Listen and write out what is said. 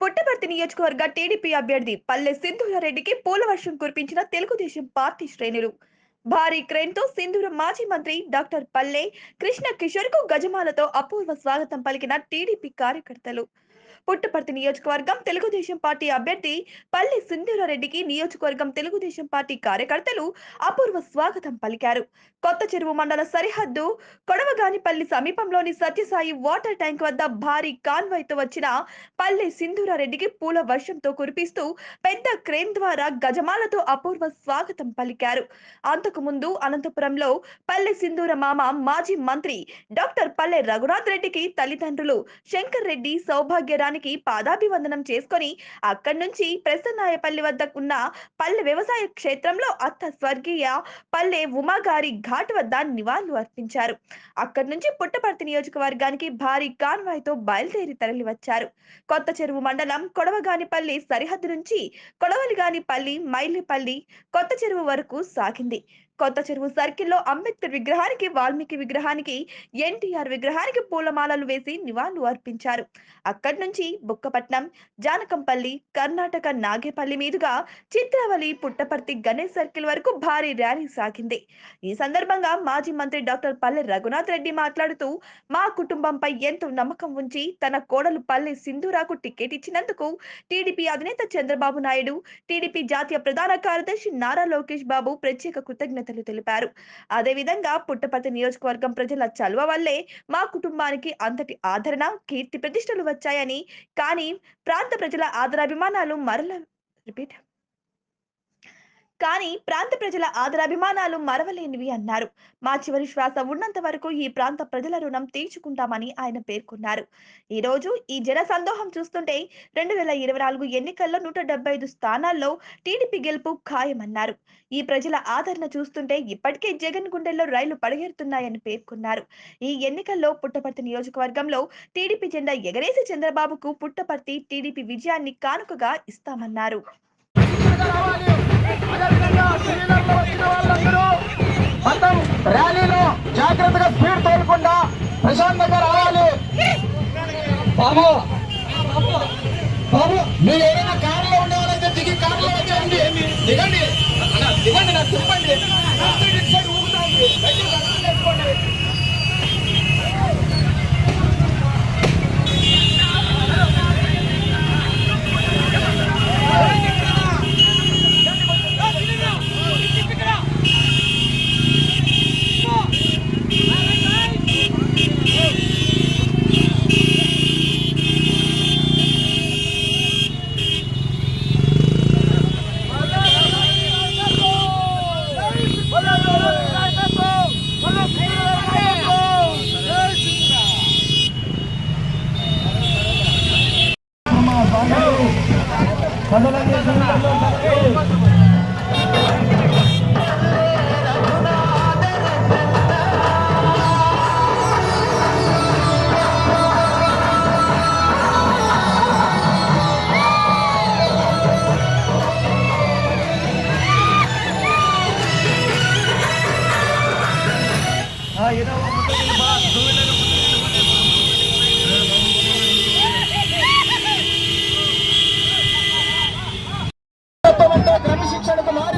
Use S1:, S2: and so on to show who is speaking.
S1: పుట్టపర్తి నియోజకవర్గ టీడీపీ అభ్యర్థి పల్లె సింధూరారెడ్డికి పూలవర్షం కురిపించిన తెలుగుదేశం పార్టీ శ్రేణులు. భారీ క్రేన్తో సింధూరం మాజీ మంత్రి డాక్టర్ పల్లె కృష్ణ కిషోర్కు గజమాలతో అపూర్వ స్వాగతం పలికిన టీడీపీ కార్యకర్తలు. పుట్టపర్తి నియోజకవర్గం తెలుగుదేశం పార్టీ అభ్యర్థి పల్లె సింధూరారెడ్డికి నియోజకవర్గం తెలుగుదేశం పార్టీ కార్యకర్తలు అపూర్వ స్వాగతం పలికారు. కొత్త చెరువు మండల సరిహద్దు కొడవగానిపల్లి సమీపంలోని సత్యసాయి వాటర్ ట్యాంక్ వద్ద భారీ కాన్వాయ్తో వచ్చిన పల్లె సింధూరారెడ్డికి పూల వర్షంతో కురిపిస్తూ పెద్ద క్రేన్ ద్వారా గజమాలతో అపూర్వ స్వాగతం పలికారు. అంతకు ముందు అనంతపురంలో పల్లె సింధూర మామ మాజీ మంత్రి డాక్టర్ పల్లె రఘునాథ్ రెడ్డికి తల్లిదండ్రులు శంకర్ రెడ్డి సౌభాగ్యరానికి పాదాభివందనం చేసుకొని అక్కడి నుంచి ప్రసన్నాయపల్లి వద్ద ఉన్న పల్లె వ్యవసాయ క్షేత్రంలో అత్త స్వర్గీయ పల్లె ఉమాగారి ఘాట్ వద్ద నివాళులు అర్పించారు. అక్కడి నుంచి పుట్టపర్తి నియోజకవర్గానికి భారీ కాన్వాయ్తో బయలుదేరి తరలి వచ్చారు కొత్త చెరువు మండలం కొడవగానిపల్లి సరిహద్దు నుంచి కొడవలిగానిపల్లి మైలిపల్లి కొత్త చెరువు వరకు సాగింది. కొత్త చెరువు సర్కిల్లో అంబేద్కర్ విగ్రహానికి వాల్మీకి విగ్రహానికి ఎన్టీఆర్ విగ్రహానికి పూలమాలలు వేసి నివాళులు అర్పించారు. అక్కడి నుంచి బుక్కపట్నం జానకంపల్లి కర్ణాటక నాగేపల్లి మీదుగా చిత్రవలి పుట్టపర్తి గణేష్ సర్కిల్ వరకు భారీ ర్యాలీ సాగింది. ఈ సందర్భంగా మాజీ మంత్రి డాక్టర్ పల్లె రఘునాథ్ రెడ్డి మాట్లాడుతూ మా కుటుంబంపై ఎంతో నమ్మకం ఉంచి తన కోడలు పల్లె సింధూరాకు టికెట్ ఇచ్చినందుకు టీడీపీ అధినేత చంద్రబాబు నాయుడు టీడీపీ జాతీయ ప్రధాన కార్యదర్శి నారా లోకేష్ బాబు ప్రత్యేక కృతజ్ఞత కృతజ్ఞతలు తెలిపారు. అదేవిధంగా పుట్టపర్తి నియోజకవర్గం ప్రజల చలువ వల్లే మా కుటుంబానికి అంతటి ఆదరణ కీర్తి ప్రతిష్టలు వచ్చాయని కానీ ప్రాంత ప్రజల ఆదరాభిమానాలు మరల రిపీట్ కానీ ప్రాంత ప్రజల ఆదరాభిమానాలు మరవలేనివి అన్నారు. మా చివరి శ్వాస ఉన్నంత వరకు ఈ ప్రాంత ప్రజల రుణం తీర్చుకుంటామని ఆయన పేర్కొన్నారు. ఈ రోజు ఈ జన సందోహం చూస్తుంటే రెండు వేల ఇరవై నాలుగు ఎన్నికల్లో నూట డెబ్బై ఐదు స్థానాల్లో టీడీపీ గెలుపు ఖాయమన్నారు. ఈ ప్రజల ఆదరణ చూస్తుంటే ఇప్పటికే జగన్ గుండెల్లో రైలు పడగెడుతున్నాయని పేర్కొన్నారు. ఈ ఎన్నికల్లో పుట్టపర్తి నియోజకవర్గంలో టీడీపీ జెండా ఎగరేసి చంద్రబాబుకు పుట్టపర్తి టీడీపీ విజయాన్ని కానుకగా ఇస్తామన్నారు.
S2: రావాలి. బాబు బాబు మీరు ఏదైనా కారులో ఉండే దిగి కారులో వచ్చేయండి. దిగండి. ప్రభుత్వం క్రమశిక్షణకు మారి